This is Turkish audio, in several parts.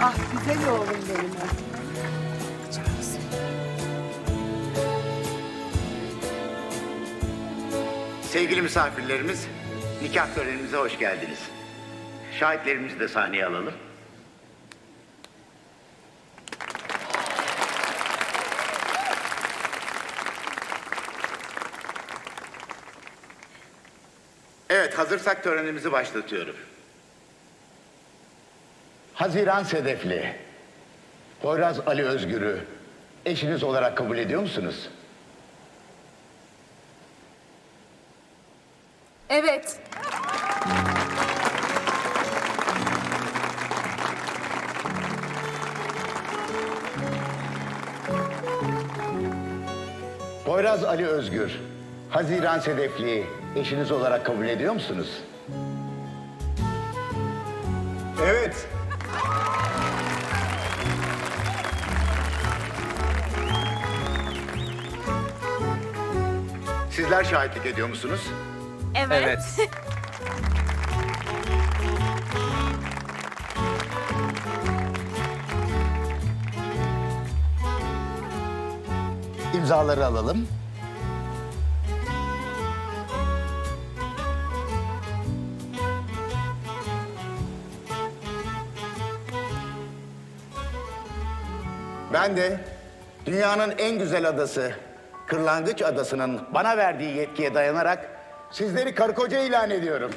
Güzel oğlum benim. Sevgili misafirlerimiz, nikah törenimize hoş geldiniz. Şahitlerimizi de sahneye alalım. Evet, hazırsak törenimizi başlatıyorum. Haziran Sedefli, Poyraz Ali Özgür'ü eşiniz olarak kabul ediyor musunuz? Evet. Poyraz Ali Özgür, Haziran Sedefli'yi eşiniz olarak kabul ediyor musunuz? Evet. Sizler şahitlik ediyor musunuz? Evet. İmzaları alalım. Ben de dünyanın en güzel adası Kırlangıç Adası'nın bana verdiği yetkiye dayanarak sizleri karı koca ilan ediyorum.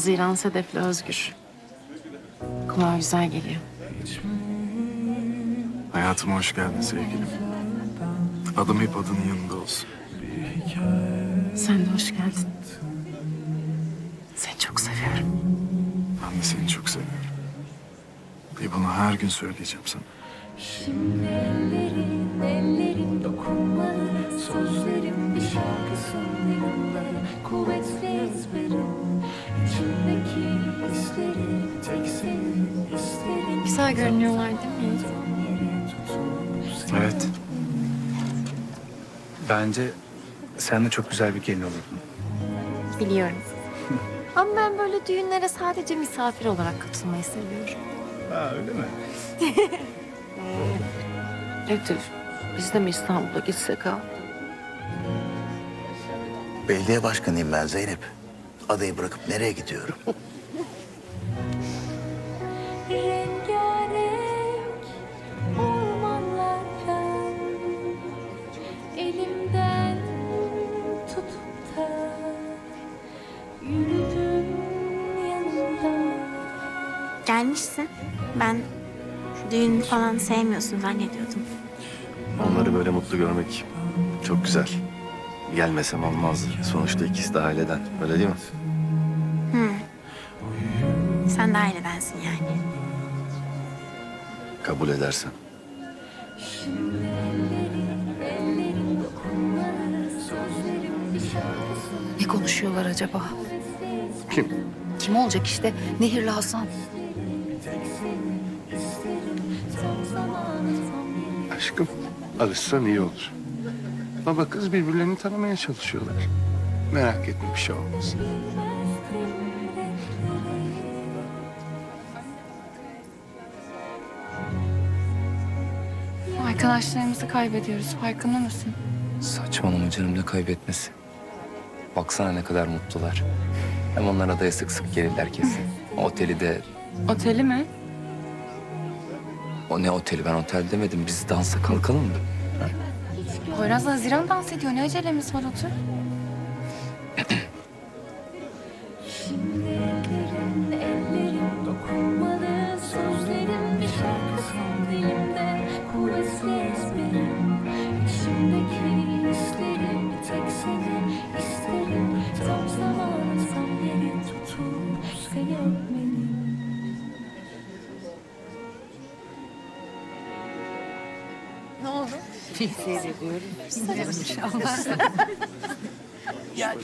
Haziran Sedefli Özgür. Kulağa güzel geliyor. Hayatıma hoş geldin sevgilim. Adım hep adının yanında olsun. Sen de hoş geldin. Seni çok seviyorum. Ben de seni çok seviyorum. Ve bunu her gün söyleyeceğim sana. Şimdi ellerin, ellerin dokunmalı Sözlerim bir şarkı sonlarında Kuvvetli ezberim Güzel görünüyorlar değil mi? Evet. Bence sen de çok güzel bir gelin olurdun. Biliyorum. Ama ben böyle düğünlere sadece misafir olarak katılmayı seviyorum. Ha öyle mi? Nedir? Biz de mi İstanbul'a gitsek ha? Belediye başkanıyım ben Zeynep. Adayı bırakıp nereye gidiyorum? Rengarenk ormanlardan Elimden tutup da Yürüdüm yanımda Gelmişsin. Ben düğün falan sevmiyorsun zannediyordum. Onları böyle mutlu görmek çok güzel. Gelmesem olmazdı. Sonuçta ikisi de aileden. Öyle değil mi? Sen de ailedensin yani. Kabul edersen. Ne konuşuyorlar acaba? Kim? Kim olacak işte? Nehirli Hasan. Aşkım, alışsan iyi olur. Baba kız birbirlerini tanımaya çalışıyorlar. Merak etme bir şey olmaz. Arkadaşlarımızı kaybediyoruz. Farkında mısın? Saçmalama canım ne kaybetmesi. Baksana ne kadar mutlular. Hem onlar adaya sık sık gelirler kesin. Oteli de... Oteli mi? O ne oteli ben otel demedim. Biz dansa kalkalım mı? Poyraz'la Haziran dans ediyor. Ne acelemiz var otur.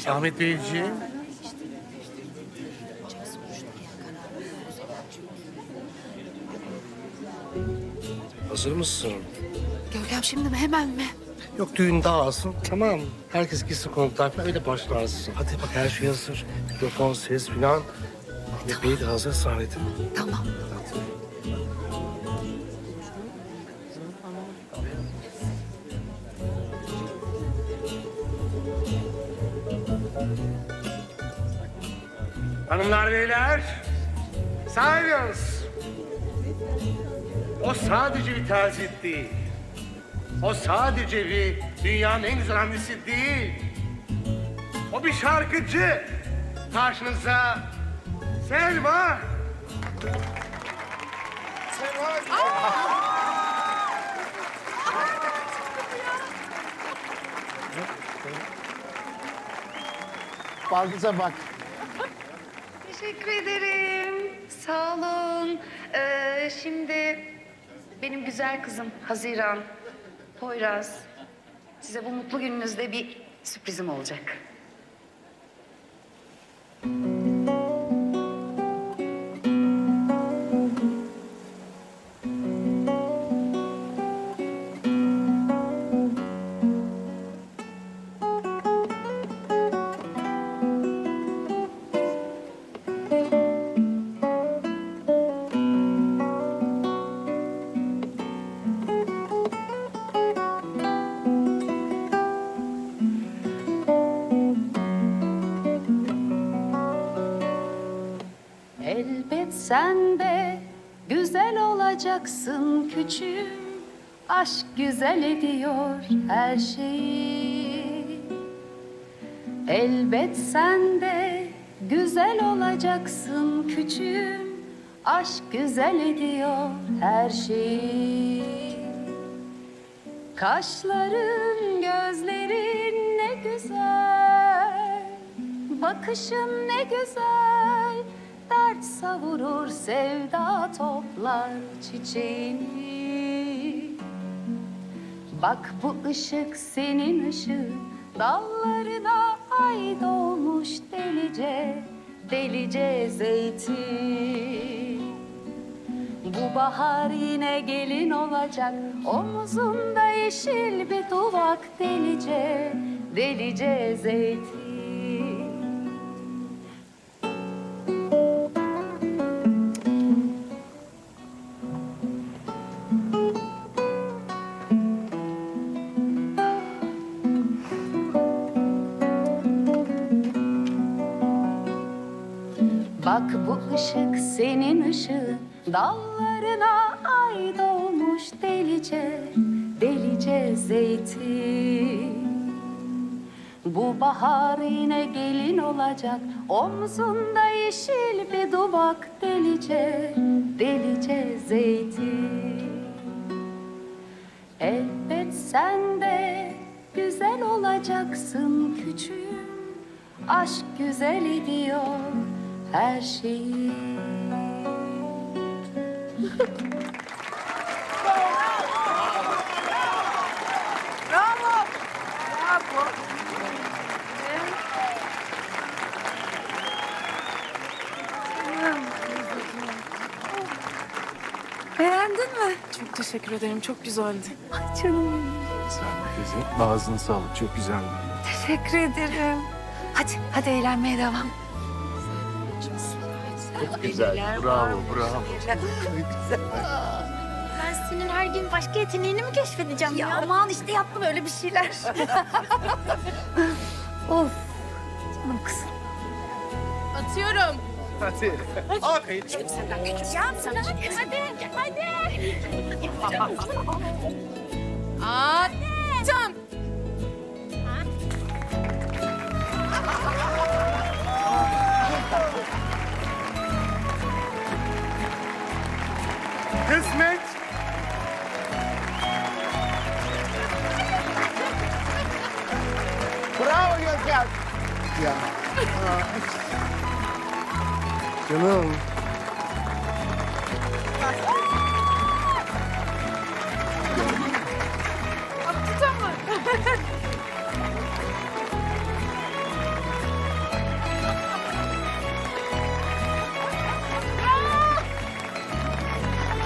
Ahmet Beyciğim. Hazır mısın? Görkem şimdi mi hemen mi? Yok düğün dağılsın tamam. Herkes gitsin konuklar falan öyle başlarsın. Hadi bak her şey hazır. Mikrofon, ses falan. Ahmet Bey de hazır sahnede. Tamam. Hanımlar beyler, silence. O sadece bir tercih değil. O sadece bir dünyanın en güzel hamlesi değil. O bir şarkıcı. Karşınızda Selma. Selma. Baldız'a bak. Teşekkür ederim. Sağ olun. Ee, şimdi benim güzel kızım Haziran, Poyraz. Size bu mutlu gününüzde bir sürprizim olacak. Sen de güzel olacaksın küçüğüm. Aşk güzel ediyor her şeyi. Elbet sen de güzel olacaksın küçüğüm. Aşk güzel ediyor her şeyi. Kaşların, gözlerin ne güzel. Bakışın ne güzel. Dert savurur, sevda toplar çiçeğini. Bak bu ışık senin ışığın. Dallarına ay doğmuş delice, delice zeytin. Bu bahar yine gelin olacak Omuzunda yeşil bir duvak Delice, delice zeytin bu ışık senin ışığın. Dallarına ay doğmuş delice Delice zeytin. Bu bahar yine gelin olacak. Omzunda yeşil bir duvak Delice, delice zeytin. Elbet sen de güzel olacaksın küçüğüm. Aşk güzel ediyor her şeyi. Beğendin mi? Çok teşekkür ederim. Çok güzeldi. Ay canım. Kızım, ağzına sağlık. Çok güzeldi. Teşekkür ederim. Hadi, hadi eğlenmeye devam. Çok güzel. Bravo, bravo. Ben senin her gün başka yeteneğini mi keşfedeceğim ya? aman işte yaptım öyle bir şeyler. of. Canım kızım. Atıyorum. Hadi. Aferin. Attım. Canım. Atacağım mı?